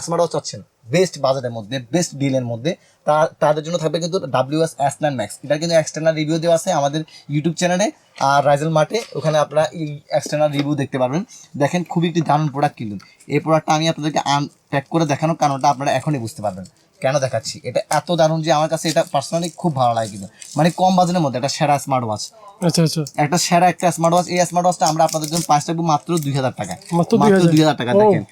স্মার্ট ওয়াচ চাচ্ছেন বেস্ট বাজারের মধ্যে বেস্ট ডিলের মধ্যে তাদের জন্য থাকবে কিন্তু W S S nine max এটা কিন্তু এক্সটার্নাল রিভিউ দেওয়া আছে আমাদের ইউটিউব চ্যানেলে আর রাইজেল মার্টে ওখানে আপনারা এই এক্সটার্নাল রিভিউ দেখতে পারবেন। দেখেন খুবই একটি দারুণ প্রোডাক্ট কিন্তু। এই প্রোডাক্টটা আমি আপনাদেরকে আনপ্যাক করে দেখানোর কারণটা আপনারা এখনই বুঝতে পারবেন। কেন দেখাচ্ছি? এটা এত দারুণ যে আমার কাছে এটা পার্সোনালি খুব ভালো লাগে কিন্তু। মানে কম বাজেটের মধ্যে একটা সেরা স্মার্ট ওয়াচ আচ্ছা আচ্ছা। একটা সেরা একটা স্মার্ট ওয়াচ এই স্মার্ট ওয়াচটা আমরা আপনাদের জন্য পাঁচ রাখব মাত্র দুই হাজার টাকা মাত্র মাত্র 2000 দুই হাজার টাকা দেখেন।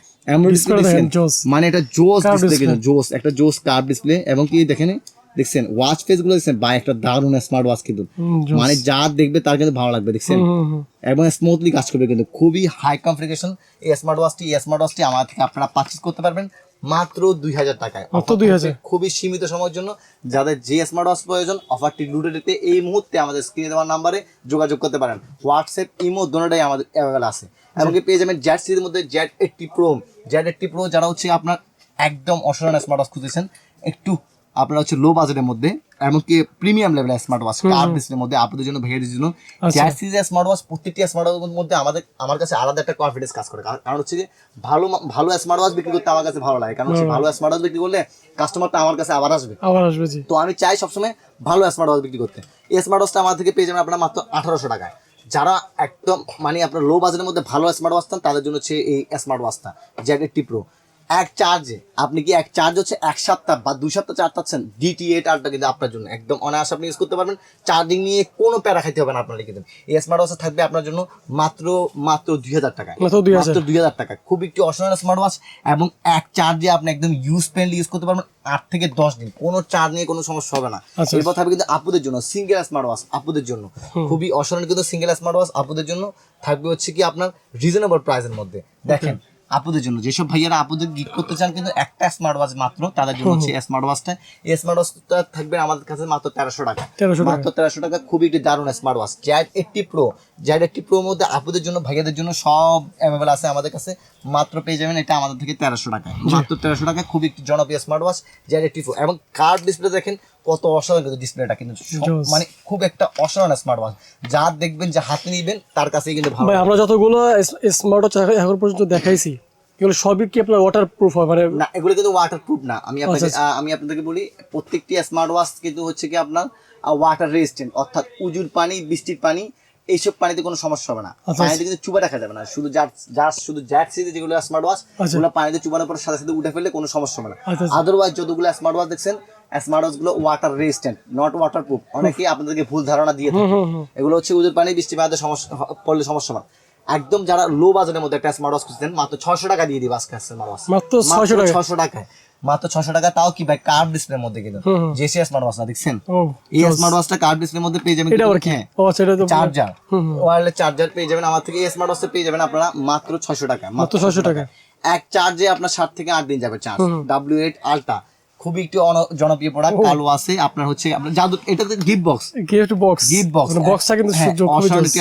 মানে এটা জোস ডিসপ্লে কিন্তু জোস একটা জোস কার্ভ ডিসপ্লে এবং কি দেখেন দেখছেন ওয়াচ ফেসগুলো দেখছেন? বা একটা দারুণ স্মার্ট ওয়াচ কিন্তু। মানে যা দেখবে তার কিন্তু ভালো লাগবে দেখছেন। এবং স্মুথলি কাজ করবে কিন্তু। খুবই হাই কনফিগারেশন এই স্মার্ট ওয়াচটি এই স্মার্ট ওয়াচটি আমার থেকে আপনারা পারচেস করতে পারবেন মাত্র দুই হাজার টাকায়। 2000 থাকবে খুবই সীমিত সময়ের জন্য। যাদের যে স্মার্ট ওয়াচ প্রয়োজন অফারটি লুটে দিতে এই মুহূর্তে আমাদের স্ক্রিনে দেওয়ার নাম্বারে যোগাযোগ করতে পারেন। হোয়াটসঅ্যাপ ইমো দোনোটাই আমাদের অ্যাভেলেবল আছে। এবং কি পেয়ে যাবেন জ্যাট সিরিজের মধ্যে Z eighty pro Z eighty pro যারা হচ্ছে আপনার একদম অসাধারণ স্মার্ট ওয়াচ খুঁজেছেন একটু আপনারা হচ্ছে লো বাজেটের মধ্যে এমনকি প্রিমিয়াম লেভেলের স্মার্ট ওয়াচ কার ডিসপ্লের মধ্যে আপনাদের জন্য ভাইয়াদের জন্য। জ্যাট সিরিজের স্মার্ট ওয়াচ প্রত্যেকটি স্মার্ট ওয়াচের মধ্যে আমাদের আমার কাছে আলাদা একটা কনফিডেন্স কাজ করে। কারণ হচ্ছে যে ভালো ভালো স্মার্ট ওয়াচ বিক্রি করতে আমার কাছে ভালো লাগে। কারণ হচ্ছে ভালো স্মার্ট ওয়াচ বিক্রি করলে কাস্টমারটা আমার কাছে আবার আসবে। আবার আসবে জি। তো আমি চাই সবসময় ভালো স্মার্ট ওয়াচ বিক্রি করতে। এই স্মার্ট ওয়াচটা আমার থেকে পেয়ে যাবেন আপনারা মাত্র আঠারোশো টাকায়। যারা একদম মানে আপনার লো বাজেটের মধ্যে ভালো স্মার্ট ওয়াচ চান তাদের জন্য হচ্ছে এই স্মার্ট ওয়াচটা জ্যাকেট টিপ্রো প্রো এক চার্জে আপনি কি এক চার্জ হচ্ছে এক সপ্তাহ বা দুই সপ্তাহ চার্জ পাচ্ছেন? ডিটি এইট আরটা কিন্তু আপনার জন্য একদম অনায়াসে আপনি ইউজ করতে পারবেন। চার্জিং নিয়ে কোনো প্যারা খাইতে হবে না আপনার দেন। এই স্মার্ট ওয়াচ থাকবে আপনার জন্য মাত্র মাত্র দুই হাজার টাকা মাত্র দুই হাজার। টাকা খুব একটি অসাধারণ স্মার্ট ওয়াচ এবং এক চার্জে আপনি একদম ইউজ ফ্রেন্ডলি ইউজ করতে পারবেন আট থেকে দশ দিন। কোনো চার্জ নিয়ে কোনো সমস্যা হবে না। আচ্ছা। এরপর থাকবে কিন্তু আপুদের জন্য সিঙ্গেল স্মার্ট ওয়াচ আপুদের জন্য। খুবই অসাধারণ কিন্তু সিঙ্গেল স্মার্ট ওয়াচ আপুদের জন্য থাকবে হচ্ছে কি আপনার রিজনেবল প্রাইসের মধ্যে। দেখেন আপুদের জন্য। যেসব ভাইয়ারা আপুদের গিফট করতে চান কিন্তু একটা স্মার্ট ওয়াচ মাত্র তাদের জন্য হচ্ছে স্মার্ট ওয়াচটা এই স্মার্ট ওয়াচটা থাকবে আমাদের কাছে মাত্র তেরোশো টাকা। 1300 মাত্র তেরোশো টাকা খুবই একটি দারুণ smart watch Z eighty pro Z eighty pro মধ্যে আপুদের জন্য ভাইয়াদের জন্য সব অ্যাভেলেবল আছে আমাদের কাছে। মাত্র পেয়ে যাবেন এটা আমাদের থেকে তেরোশো টাকায়। মাত্র তেরোশো টাকা খুবই একটি জনপ্রিয় smart watch Z eighty pro এবং কার্ড ডিসপ্লে দেখেন কত অসাধারণ কিন্তু ডিসপ্লেটা কিন্তু মানে খুব একটা অসাধারণ স্মার্ট ওয়াচ যা দেখবেন যা হাতে নিবেন তার কাছেই কিন্তু ভালো। ভাই আমরা যতগুলো স্মার্ট ওয়াচ এখন পর্যন্ত দেখাইছি এগুলো সবই কি আপনার ওয়াটার প্রুফ হয়? মানে না এগুলো কিন্তু ওয়াটার প্রুফ না। আমি আপনাকে আচ্ছা, আমি আপনাদেরকে বলি প্রত্যেকটি স্মার্ট ওয়াচ কিন্তু হচ্ছে কি আপনার ওয়াটার রেজিস্ট্যান্ট অর্থাৎ উজুর পানি বৃষ্টির পানি এইসব পানিতে কোনো সমস্যা হবে না। আচ্ছা। পানিতে কিন্তু চুবা রাখা যাবে না। শুধু যার যার শুধু জ্যাট সিরিজে যেগুলো স্মার্ট ওয়াচ আচ্ছা। ওগুলো পানিতে চুবানোর পর সাথে সাথে উঠে ফেললে কোনো সমস্যা হবে না। আচ্ছা, আচ্ছা। আদারওয়াইজ যতগুলো স্মার্ট ওয়াচ দেখছেন গুলো water resistant not water proof অনেকেই আপনাদেরকে ভুল ধারণা দিয়ে থাকে। এগুলো হচ্ছে উজুর পানি বৃষ্টি পানিতে সমস্যা পড়লে সমস্যা হয়। একদম যারা লো মধ্যে একটা স্মার্ট ওয়াচ খুঁজছেন মাত্র ছশো টাকা দিয়ে দিবে আজকে স্মার্ট ওয়াচ মাত্র 600 টাকা? ছশো টাকায়। মাত্র ছশো টাকা তাও কি ভাই? কার্ড ডিসপ্লের মধ্যে কিন্তু। জেসি স্মার্ট ওয়াচ না দেখছেন? এই স্মার্ট ওয়াচটা কার্ড ডিসপ্লের মধ্যে পেয়ে যাবেন চার্জার হুম। চার্জার পেয়ে যাবেন আমার থেকে এই স্মার্ট ওয়াচটা পেয়ে যাবেন আপনারা মাত্র ছশো টাকা মাত্র 600 টাকা। এক চার্জে আপনার সাত থেকে আট দিন যাবে চার্জ ডাব্লিউ এইট আলট্রা খুবই একটি জনপ্রিয় প্রোডাক্ট কালো আছে আপনার হচ্ছে আপনার জাদু এটা gift box gift box gift box বক্সটা কিন্তু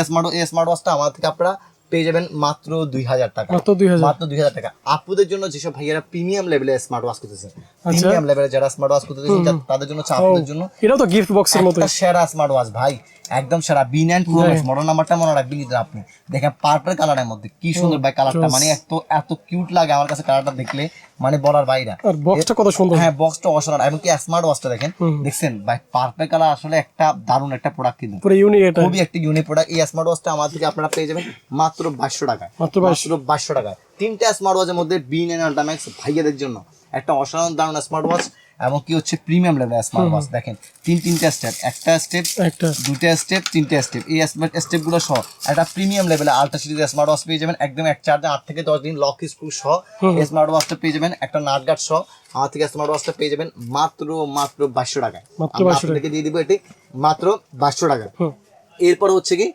স্মার্ট স্মার্ট ওয়াচটা আমার থেকে আপনারা পেয়ে যাবেন মাত্র দুই হাজার টাকা। মাত্র 2000 মাত্র দুই হাজার টাকা। আপুদের জন্য যেসব ভাইয়ারা প্রিমিয়াম লেভেলে স্মার্ট ওয়াচ করতেছে আচ্ছা। প্রিমিয়াম লেভেলে যারা স্মার্ট ওয়াচ করতেছে তাদের জন্য হচ্ছে আপুদের জন্য এটাও তো গিফট বক্সের মতো সেরা স্মার্ট ওয়াচ ভাই। একদম সেরা B nine pro max model নাম্বারটা মনে রাখবেন কিন্তু আপনি। দেখেন পার্পল কালারের মধ্যে কি সুন্দর ভাই কালারটা মানে এত এত কিউট লাগে আমার কাছে কালারটা দেখলে। মানে বলার বাইরে। আর বক্সটা কত সুন্দর। হ্যাঁ বক্সটা অসাধারণ। এমনকি স্মার্ট ওয়াচটা দেখেন। দেখছেন? ভাই পার্পল কালার আসলে একটা দারুণ একটা প্রোডাক্ট কিন্তু। পুরো ইউনিক এটা। খুবই একটা ইউনিক প্রোডাক্ট এই স্মার্ট ওয়াচটা আমার থেকে আপনারা পেয়ে যাবেন মাত্র বাইশশো টাকায়। মাত্র 2200 মাত্র বাইশশো টাকায়। তিনটা স্মার্ট ওয়াচের মধ্যে বি নাইন আল্ট্রাম্যাক্স ভাইয়াদের জন্য। একটা অসাধারণ দারুণ স্মার্ট ওয়াচ এবং কি হচ্ছে প্রিমিয়াম লেভেলের স্মার্ট ওয়াচ দেখেন তিন তিনটা স্টেপ একটা স্টেপ একটা। দুইটা স্টেপ তিনটা স্টেপ এই স্টেপগুলো সহ একটা প্রিমিয়াম লেভেলে আলট্রা সিরিজের স্মার্ট ওয়াচ পেয়ে যাবেন একদম এক চার্জে আট থেকে দশ দিন লক স্ক্রু সহ। স্মার্ট ওয়াচটা পেয়ে যাবেন একটা নাট গার্ড সহ। আমার থেকে স্মার্ট ওয়াচটা পেয়ে যাবেন মাত্র মাত্র বাইশশো টাকায়। মাত্র আমরা 2200 আপনাদেরকে দিয়ে দিব এটি মাত্র বাইশশো টাকা এরপর হচ্ছে কি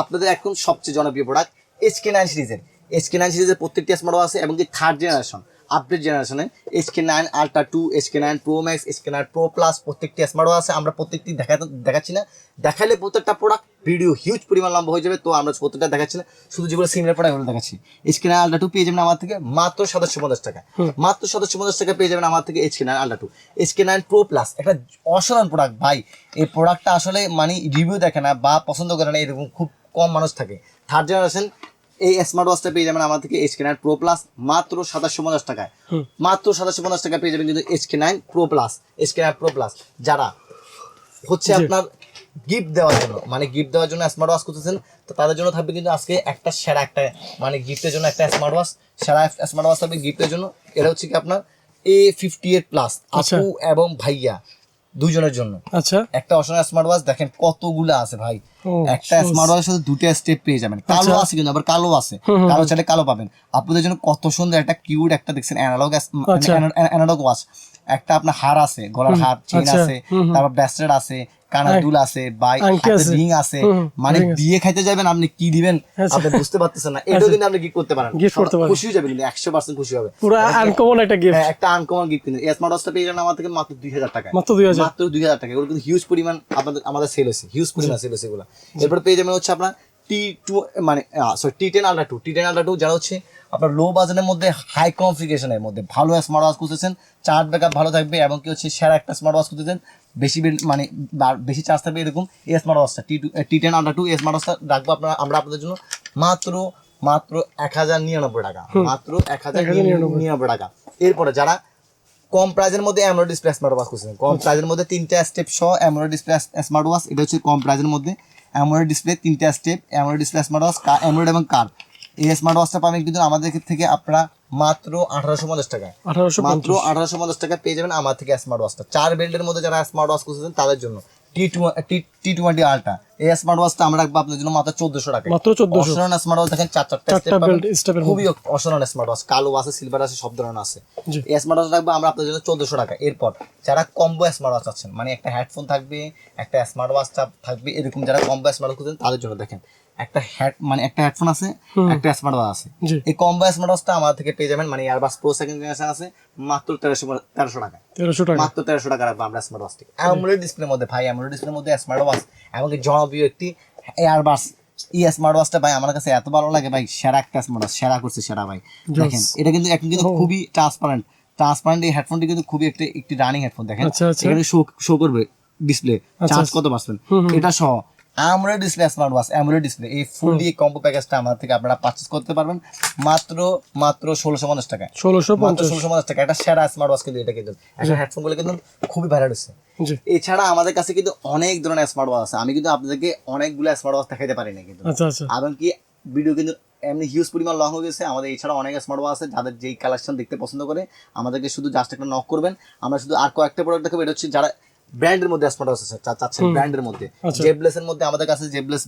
আপনাদের এখন সবচেয়ে জনপ্রিয় প্রোডাক্ট এইচকে নাইন সিরিজের এইচকে নাইন সিরিজের প্রত্যেকটি স্মার্ট ওয়াচ আছে এবং কি থার্ড জেনারেশন আপডেট জেনারেশনে HK nine ultra two HK nine pro max HK nine pro plus প্রত্যেকটি স্মার্ট ওয়াচ আছে আমরা প্রত্যেকটি দেখাতে দেখাচ্ছি না। দেখালে প্রত্যেকটা প্রোডাক্ট ভিডিও হিউজ পরিমাণ লম্বা হয়ে যাবে তো আমরা প্রত্যেকটা দেখাচ্ছি না। শুধু যেগুলো সিমিলার প্রোডাক্ট ওগুলো দেখাচ্ছি। এইচকে নাইন আলট্রা টু পেয়ে যাবেন আমার থেকে মাত্র সাতাশশো পঞ্চাশ টাকা। মাত্র সাতাশশো পঞ্চাশ টাকা পেয়ে যাবেন আমার থেকে HK nine ultra two HK nine pro plus একটা অসাধারণ প্রোডাক্ট ভাই। এই প্রোডাক্টটা আসলে মানে রিভিউ দেখে না বা পছন্দ করে না এরকম খুব কম মানুষ থাকে। থার্ড জেনারেশন এই স্মার্ট ওয়াচটা পেয়ে যাবেন আমার থেকে এইচকে নাইন প্রো প্লাস মাত্র সাতাশশো পঞ্চাশ টাকায়। মাত্র সাতাশশো পঞ্চাশ টাকা পেয়ে যাবেন কিন্তু HK nine pro plus HK nine pro plus যারা হচ্ছে আপনার গিফট দেওয়ার জন্য মানে গিফট দেওয়ার জন্য স্মার্ট ওয়াচ করতেছেন তো তাদের জন্য থাকবে কিন্তু আজকে একটা সেরা একটা মানে গিফটের জন্য একটা স্মার্ট ওয়াচ সেরা স্মার্ট ওয়াচ থাকবে গিফটের জন্য। এটা হচ্ছে কি আপনার এ ফিফটি এইট প্লাস। আপু এবং ভাইয়া। দুজনের জন্য। আচ্ছা। একটা অসনা স্মার্ট ওয়াচ দেখেন কতগুলো আছে ভাই। একটা স্মার্ট ওয়াচের সাথে দুটো স্টেপ পেয়ে যাবেন। কালো আচ্ছা। আছে কিন্তু আবার কালো আছে। কালো চাইলে কালো পাবেন। আপনাদের জন্য কত সুন্দর একটা কিউট একটা দেখছেন অ্যানালগ। অ্যানালগ ওয়াচ একটা আপনার হার আছে গলার হার চেন আচ্ছা। আছে তারপর ব্যাসলেট আছে কানের দুল আছে বাই রিং আছে। মানে বিয়ে খাইতে যাবেন আপনি কি দিবেন? আচ্ছা। আপনি বুঝতে পারতেছেন না। এটাও কিন্তু আপনি গিফট করতে পারেন। Gift করতে পারেন। খুশি হয়ে যাবেন কিন্তু একশো পার্সেন্ট খুশি হবে পুরো আনকমন একটা গিফট হ্যাঁ, একটা আনকমন গিফট কিন্তু। স্মার্ট ওয়াচটা পেয়ে যাবেন আমার থেকে মাত্র দুই হাজার টাকা মাত্র 2000 মাত্র দুই হাজার টাকা এগুলো কিন্তু হিউজ পরিমাণ আপনাদের আমাদের সেল হয়েছে। হিউজ পরিমাণ সেল হয়েছে এগুলো। এরপর পেয়ে যাবেন হচ্ছে আপনার টি টু মানে sorry T ten ultra two T ten ultra two যারা হচ্ছে আপনার লো বাজেটের মধ্যে হাই কনফিগারেশনের মধ্যে ভালো স্মার্ট ওয়াচ খুঁজতেছেন চার্জ ব্যাকআপ ভালো থাকবে এবং কি হচ্ছে সেরা একটা স্মার্ট ওয়াচ খুঁজতেছেন বেশি মানে বেশি চার্জ থাকবে এরকম এই smart ওয়াচটা T two T ten ultra two এই স্মার্ট ওয়াচটা রাখব আপনারা আমরা আপনাদের জন্য মাত্র মাত্র এক হাজার নিরানব্বই টাকা মাত্র এক হাজার নিরানব্বই। টাকা। এরপরে যারা কম প্রাইজের মধ্যে অ্যামোলেড ডিসপ্লে স্মার্ট ওয়াচ করছেন কম প্রাইজের মধ্যে তিনটা স্টেপ সহ অ্যামোলেড ডিসপ্লে স্মার্ট ওয়াচ এটা হচ্ছে কম প্রাইজের মধ্যে অ্যামোলেড ডিসপ্লে তিনটা step AMOLED display smart watch AMOLED এবং কার এই স্মার্ট ওয়াচটা পাবেন কিন্তু আমাদের থেকে আপনারা মাত্র আঠারোশো পঞ্চাশ আঠারোশো মাত্র আঠারোশো পঞ্চাশ টাকা পেয়ে যাবেন আমার থেকে স্মার্ট ওয়াচটা চার বেল্টের মধ্যে যারা স্মার্ট ওয়াচ খুঁজছেন তাদের জন্য। টি টি টোয়েন্টি এই স্মার্ট ওয়াচটা আমরা রাখব আপনার জন্য মাত্র চোদ্দশো টাকা মাত্র চোদ্দশো। অসাধারণ স্মার্ট ওয়াচ দেখেন চার চারটা খুবই অসাধারণ স্মার্ট ওয়াচ কালো আছে সিলভার আছে সব ধরনের আছে। এই স্মার্ট ওয়াচ রাখব আমরা আপনার জন্য চোদ্দশো টাকা এরপর যারা কম্বো স্মার্ট ওয়াচ আছেন মানে একটা হেডফোন থাকবে একটা স্মার্ট ওয়াচ থাকবে এরকম যারা কম্বো স্মার্ট ওয়াচ খুঁজছেন তাদের জন্য দেখেন একটা হেড মানে একটা হেডফোন আছে একটা স্মার্ট ওয়াচ আছে এই কম্বো স্মার্ট ওয়াচটা আমার থেকে পেয়ে যাবেন মানে ইয়ারবাস প্রো সেকেন্ড জেনারেশন আছে মাত্র তেরোশো তেরোশো টাকা। তেরোশো টাকা। মাত্র তেরোশো টাকা রাখব আমরা স্মার্ট ওয়াচটি অ্যামোলেড ডিসপ্লের মধ্যে ভাই অ্যামোলেড ডিসপ্লের মধ্যে স্মার্ট ওয়াচ এমনকি জনপ্রিয় একটি এয়ারবাস এই স্মার্ট ওয়াচটা ভাই আমার কাছে এত ভালো লাগে ভাই সেরা একটা স্মার্ট ওয়াচ সেরা করছে সেরা ভাই। দেখেন এটা কিন্তু এখন কিন্তু খুবই ট্রান্সপারেন্ট ট্রান্সপারেন্ট এই হেডফোনটি কিন্তু খুবই একটি একটি রানিং হেডফোন দেখেন। আচ্ছা, আচ্ছা। এখানে শো শো করবে ডিসপ্লে চার্জ কত পার্সেন্ট এটা সহ আমরা display smart watch AMOLED display এই ফুললি কম্বো প্যাকেজটা আমার থেকে আপনারা পারচেজ করতে পারবেন। মাত্র মাত্র ষোলোশো পঞ্চাশ টাকায়। ষোলোশো পঞ্চাশ। ষোলোশো পঞ্চাশ টাকা একটা সেরা স্মার্ট ওয়াচ কিন্তু এটা কিন্তু। এখন হেডফোনগুলো কিন্তু খুবই ভাইরাল হচ্ছে এছাড়া আমাদের কাছে কিন্তু অনেক ধরনের স্মার্ট ওয়াচ আছে। আমি কিন্তু আপনাদেরকে অনেকগুলো স্মার্ট ওয়াচ দেখাতে পারি না কিন্তু। আচ্ছা আচ্ছা। এমনকি ভিডিও কিন্তু এমনি হিউজ পরিমাণ লং হয়ে গেছে? আমাদের এছাড়া অনেক স্মার্ট ওয়াচ আছে। যাদের যেই কালেকশন দেখতে পছন্দ করে আমাদেরকে শুধু জাস্ট একটা নক করবেন। আমরা শুধু আর কয়েকটা প্রোডাক্ট দেখাবো। এটা হচ্ছে যারা ব্র্যান্ডের মধ্যে স্মার্ট ওয়াচ আছে চাচ্ছেন ব্র্যান্ডের মধ্যে। আচ্ছা। জেবলেস এর মধ্যে আমাদের কাছে জেবলেস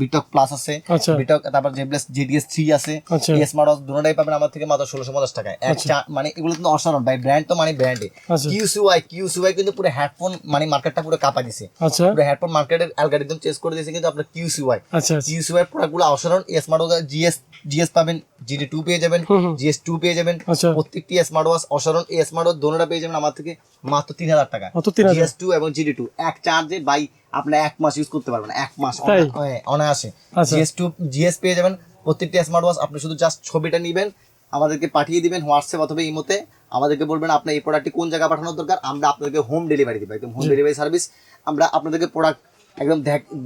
বিটক প্লাস আছে। আচ্ছা। বিটক তারপর জেবলেস জিডিএস থ্রি আছে। আচ্ছা। এই স্মার্ট ওয়াচ দুটোটাই পাবেন আমার থেকে মাত্র ষোলোশো পঞ্চাশ টাকায়। এক মানে এগুলো কিন্তু অসাধারণ। ভাই ব্র্যান্ড তো মানে ব্র্যান্ডে আচ্ছা। কিউসিওয়াই কিউসিওয়াই কিন্তু পুরো হেডফোন মানে মার্কেটটা পুরো কাঁপা দিছে। আচ্ছা। পুরো হেডফোন মার্কেটের অ্যালগোরিদম চেঞ্জ করে দিয়েছে কিন্তু আপনার কিউসিওয়াই আচ্ছা আচ্ছা। প্রোডাক্টগুলো অসাধারণ। স্মার্ট ওয়াচ জিএস জিএস পাবেন জিডি টু পেয়ে যাবেন জিএস টু পেয়ে যাবেন। আচ্ছা। প্রত্যেকটি স্মার্ট ওয়াচ অসাধারণ। এই স্মার্ট ওয়াচ দোনোটা পেয়ে যাবেন আমার থেকে মাত্র তিন হাজার টাকা মাত্র 3000 জিএস টু এবং জিডি টু এক চার্জে বাই আপনি এক মাস ইউজ করতে পারবেন এক মাস হ্যাঁ, অনায়াসে। জিএস টু জিএস পেয়ে যাবেন প্রত্যেকটি স্মার্ট ওয়াচ আপনি শুধু জাস্ট ছবিটা নেবেন আমাদেরকে পাঠিয়ে দিবেন হোয়াটসঅ্যাপ অথবা ইমোতে আমাদেরকে বলবেন আপনার এই প্রোডাক্টটি কোন জায়গায় পাঠানোর দরকার? আমরা আপনাদেরকে হোম ডেলিভারি দিব একদম হোম ডেলিভারি সার্ভিস আমরা আপনাদেরকে প্রোডাক্ট একদম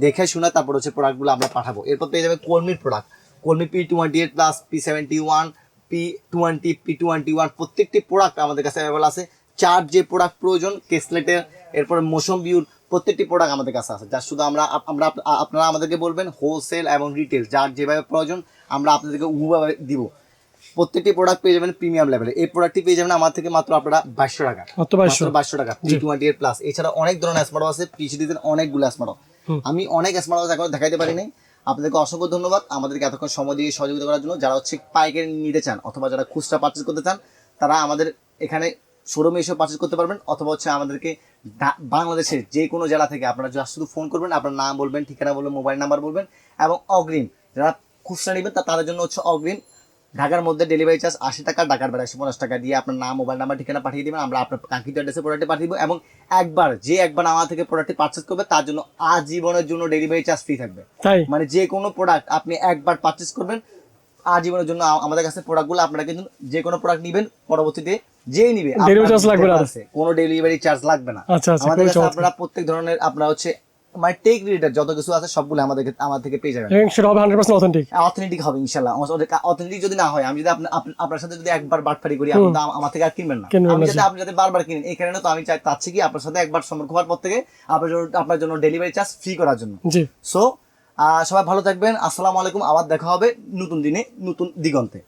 দেখে শুনে তারপর হচ্ছে প্রোডাক্টগুলো আমরা পাঠাবো। এরপর পেয়ে যাবে কর্মীর প্রোডাক্ট কর্মী P twenty eight plus P seventy one P twenty P twenty one প্রত্যেকটি প্রোডাক্ট আমাদের কাছে অ্যাভেলেবল আছে। চার যে প্রোডাক্ট প্রয়োজন কেসলেটের এরপর মোশন বিউর প্রত্যেকটি প্রোডাক্ট আমাদের কাছে আছে। যা শুধু আমরা আমরা আপনারা আমাদেরকে বলবেন হোলসেল এবং রিটেল যার যেভাবে প্রয়োজন আমরা আপনাদেরকে উভাবে দিব। প্রত্যেকটি প্রোডাক্ট পেয়ে যাবেন প্রিমিয়াম লেভেলে এই প্রোডাক্টটি পেয়ে যাবেন আমার থেকে মাত্র আপনারা বাইশশো টাকা। মাত্র 2200 বাইশশো টাকা। পি টোয়েন্টি এইট প্লাস এছাড়া অনেক ধরনের স্মার্ট আছে পিসিডিতে অনেকগুলো স্মার্ট আমি অনেক স্মার্ট ওয়াচ এখন দেখাইতে পারি নাই। আপনাদেরকে অসংখ্য ধন্যবাদ আমাদেরকে এতক্ষণ সময় দিয়ে সহযোগিতা করার জন্য। যারা হচ্ছে পাইকারি নিতে চান অথবা যারা খুচরা পার্চেস করতে চান তারা আমাদের এখানে শোরুমে এসে পার্চেস করতে পারবেন অথবা হচ্ছে আমাদেরকে বাংলাদেশের যে কোনো জেলা থেকে আপনারা just শুধু ফোন করবেন আপনার নাম বলবেন ঠিকানা বলবেন মোবাইল নাম্বার বলবেন এবং অগ্রিম যারা খুচরা নেবেন তা তাদের জন্য হচ্ছে অগ্রিম ঢাকার মধ্যে ডেলিভারি চার্জ আশি টাকা ঢাকার বেড়া একশো পঞ্চাশ টাকা দিয়ে আপনার নাম মোবাইল নাম্বার ঠিকানা পাঠিয়ে দেবেন। আমরা আপনার কাঙ্ক্ষিত অ্যাড্রেসে প্রোডাক্টটি পাঠিয়ে দেবো এবং একবার যে একবার আমার থেকে প্রোডাক্টটি পার্চেস করবে তার জন্য আজীবনের জন্য ডেলিভারি চার্জ ফ্রি থাকবে। মানে যে কোনো প্রোডাক্ট আপনি একবার পারচেস করবেন আজীবনের জন্য আমাদের কাছে প্রোডাক্টগুলো আপনারা কিন্তু যে কোনো প্রোডাক্ট নেবেন পরবর্তীতে যেই নিবে লাগবে না কোনো ডেলিভারি চার্জ লাগবে না। আচ্ছা, আচ্ছা, আমাদের কাছে আপনারা প্রত্যেক ধরনের আপনারা হচ্ছে মানে টেক রিলেটেড যত কিছু আছে সবগুলো আমাদের আমার থেকে পেয়ে যাবেন। সেটা হবে হান্ড্রেড পার্সেন্ট অথেন্টিক অথেন্টিক হবে ইনশাল্লাহ অথেন্টিক যদি না হয় আমি যদি আপনার সাথে যদি একবার বাটফারি করি আপনি আমার থেকে আর কিনবেন না। আমি যাতে আপনি যাতে বারবার কিনেন এই কারণে তো আমি চাই চাচ্ছি কি আপনার সাথে একবার সম্পর্ক হওয়ার পর থেকে আপনার জন্য আপনার জন্য ডেলিভারি চার্জ ফ্রি করার জন্য। জি। সো সবাই ভালো থাকবেন। আসসালামু আলাইকুম। আবার দেখা হবে নতুন দিনে নতুন দিগন্তে।